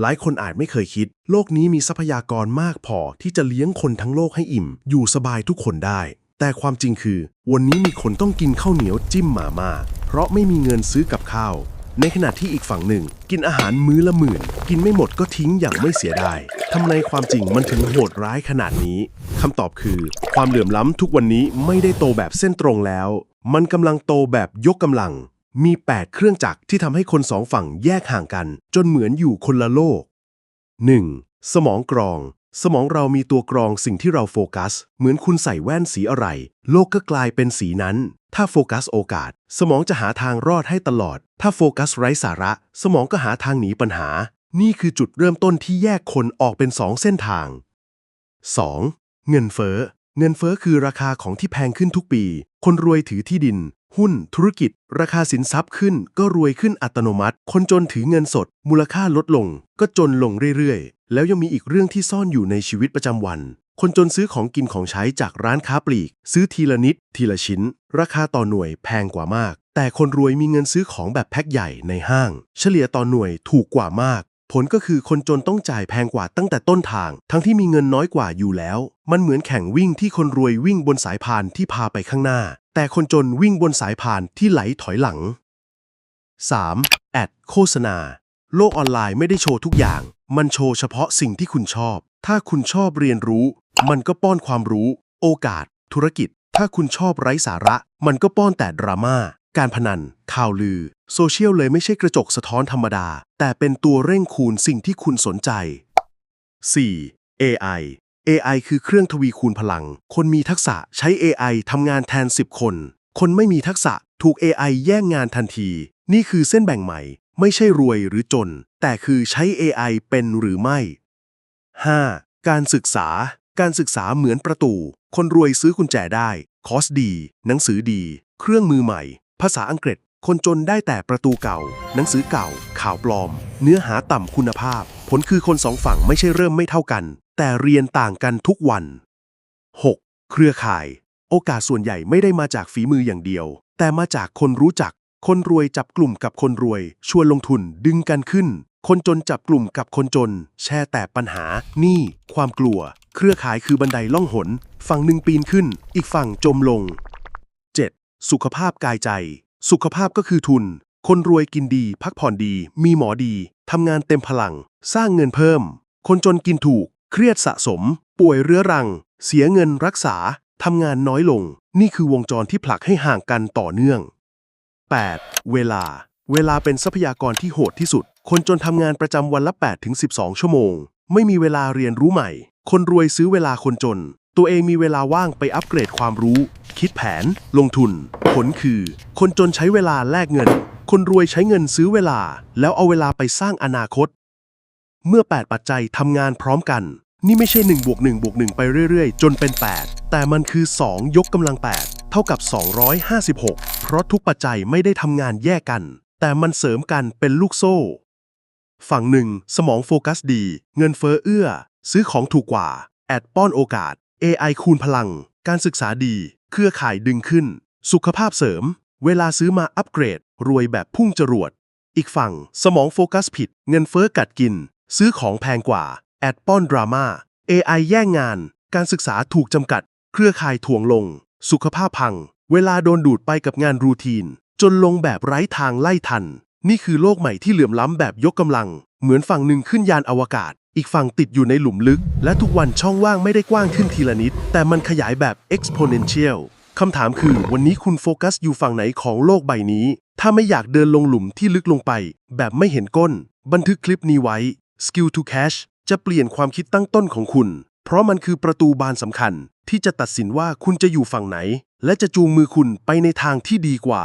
หลายคนอาจไม่เคยคิด โลกนี้มีทรัพยากรมากพอที่จะเลี้ยงคนทั้งโลกให้อิ่ม อยู่สบายทุกคนได้ แต่ความจริงคือ วันนี้มีคนต้องกินข้าวเหนียวจิ้มหมาม่าเพราะไม่มีเงินซื้อกับข้าว ในขณะที่อีกฝั่งหนึ่ง กินอาหารมื้อละหมื่น กินไม่หมดก็ทิ้งอย่างไม่เสียดายทำไมความจริงมันถึงโหดร้ายขนาดนี้คำตอบคือ ความเหลื่อมล้ำทุกวันนี้ไม่ได้โตแบบเส้นตรงแล้ว มันกำลังโตแบบยกกำลัง มี 8 เครื่องจักรที่ทำให้คนสองฝั่งแยกห่างกัน จนเหมือนอยู่คนละโลก 1. สมองกรอง สมองเรามีตัวกรองสิ่งที่เราโฟกัส เหมือนคุณใส่แว่นสีอะไร โลกก็กลายเป็นสีนั้น ถ้าโฟกัสโอกาส สมองจะหาทางรอดให้ตลอด ถ้าโฟกัสไร้สาระ สมองก็หาทางหนีปัญหา นี่คือจุดเริ่มต้นที่แยกคนออกเป็นสองเส้นทาง 2. เงินเฟ้อ เงินเฟ้อคือราคาของที่แพงขึ้นทุกปี คนรวยถือที่ดิน หุ้น ธุรกิจ ราคาสินทรัพย์ขึ้น ก็รวยขึ้นอัตโนมัติ คนจนถือเงินสด มูลค่าลดลง ก็จนลงเรื่อยๆ แล้วยังมีอีกเรื่องที่ซ่อนอยู่ในชีวิตประจำวัน คนจนซื้อของกินของใช้จากร้านค้าปลีก ซื้อทีละนิด ทีละชิ้น ราคาต่อหน่วยแพงกว่ามาก แต่คนรวยมีเงินซื้อของแบบแพ็คใหญ่ในห้าง เฉลี่ยต่อหน่วยถูกกว่ามาก ผลก็คือคนจนต้องจ่ายแพงกว่าตั้งแต่ต้นทาง ทั้งที่มีเงินน้อยกว่าอยู่แล้ว มันเหมือนแข่งวิ่งที่คนรวยวิ่งบนสายพานที่พาไปข้างหน้า แต่คนจนวิ่งบนสายพานที่ไหลถอยหลัง 3. แอดโฆษณา โลกออนไลน์ไม่ได้โชว์ทุกอย่าง มันโชว์เฉพาะสิ่งที่คุณชอบ ถ้าคุณชอบเรียนรู้ มันก็ป้อนความรู้ โอกาส ธุรกิจ ถ้าคุณชอบไร้สาระ มันก็ป้อนแต่ดราม่า การพนัน ข่าวลือ โซเชียลเลยไม่ใช่กระจกสะท้อนธรรมดา แต่เป็นตัวเร่งคูณสิ่งที่คุณสนใจ 4. AI AI คือเครื่องทวีคูณพลัง คนมีทักษะใช้ AI ทำงานแทน 10 คน คนไม่มีทักษะถูก AI แย่งงานทันที นี่คือเส้นแบ่งใหม่ ไม่ใช่รวยหรือจน แต่คือใช้ AI เป็นหรือไม่ 5. การศึกษา การศึกษาเหมือนประตู คนรวยซื้อกุญแจได้ คอสดี หนังสือดี เครื่องมือใหม่ ภาษาอังกฤษ คนจนได้แต่ประตูเก่า หนังสือเก่า ข่าวปลอม เนื้อหาต่ำคุณภาพ ผลคือคนสองฝั่งไม่ใช่เริ่มไม่เท่ากัน แต่เรียนต่างกันทุกวัน 6. เครือข่าย โอกาสส่วนใหญ่ไม่ได้มาจากฝีมืออย่างเดียว แต่มาจากคนรู้จัก คนรวยจับกลุ่มกับคนรวย ชวนลงทุนดึงกันขึ้น คนจนจับกลุ่มกับคนจน แชร์แต่ปัญหาหนี้ความกลัว เครือข่ายคือบันไดล่องหน ฝั่งหนึ่งปีนขึ้น อีกฝั่งจมลง 7. สุขภาพกายใจ สุขภาพก็คือทุน คนรวยกินดี พักผ่อนดี มีหมอดีทำงานเต็มพลัง สร้างเงินเพิ่ม คนจนกินถูก เครียดสะสม ป่วยเรื้อรัง เสียเงินรักษา ทำงานน้อยลง นี่คือวงจรที่ผลักให้ห่างกันต่อเนื่อง 8. เวลา เวลาเป็นทรัพยากรที่โหดที่สุด คนจนทำงานประจำวันละ 8-12 ชั่วโมง ไม่มีเวลาเรียนรู้ใหม่ คนรวยซื้อเวลาคนจน ตัวเองมีเวลาว่างไปอัปเกรดความรู้ คิดแผน ลงทุน ผลคือ คนจนใช้เวลาแลกเงิน คนรวยใช้เงินซื้อเวลา แล้วเอาเวลาไปสร้างอนาคต เมื่อ 8 ปัจจัยทำงานพร้อมกัน นี่ไม่ใช่1บวก1บวก1ไปเรื่อยๆ จนเป็น 8 แต่มันคือ 2 ยกกำลัง 8 เท่ากับ 256 เพราะทุกปัจจัยไม่ได้ทำงานแยกกัน แต่มันเสริมกันเป็นลูกโซ่ ฝั่งหนึ่ง สมองโฟกัสดี เงินเฟ้อเอื้อ ซื้อของถูกกว่า แอดป้อนโอกาส AI คูณพลัง การศึกษาดี เครือข่ายดึงขึ้น สุขภาพเสริม เวลาซื้อมาอัปเกรด รวยแบบพุ่งจรวด อีกฝั่ง สมองโฟกัสผิด เงินเฟ้อกัดกิน ซื้อของแพงกว่า แอดป้อนดราม่า AI แย่งงาน การศึกษาถูกจำกัด เครือข่ายถ่วงลง สุขภาพพัง เวลาโดนดูดไปกับงานรูทีน จนลงแบบไร้ทางไล่ทัน นี่คือโลกใหม่ที่เหลื่อมล้ำแบบยกกำลัง เหมือนฝั่งหนึ่งขึ้นยานอวกาศ อีกฝั่งติดอยู่ในหลุมลึก และทุกวันช่องว่างไม่ได้กว้างขึ้นทีละนิด แต่มันขยายแบบ exponential คำถามคือวันนี้คุณโฟกัสอยู่ฝั่งไหนของโลกใบนี้ ถ้าไม่อยากเดินลงหลุมที่ลึกลงไป แบบไม่เห็นก้น บันทึกคลิปนี้ไว้ Skill to Cash จะเปลี่ยนความคิดตั้งต้นของคุณ เพราะมันคือประตูบานสำคัญที่จะตัดสินว่าคุณจะอยู่ฝั่งไหน และจะจูงมือคุณไปในทางที่ดีกว่า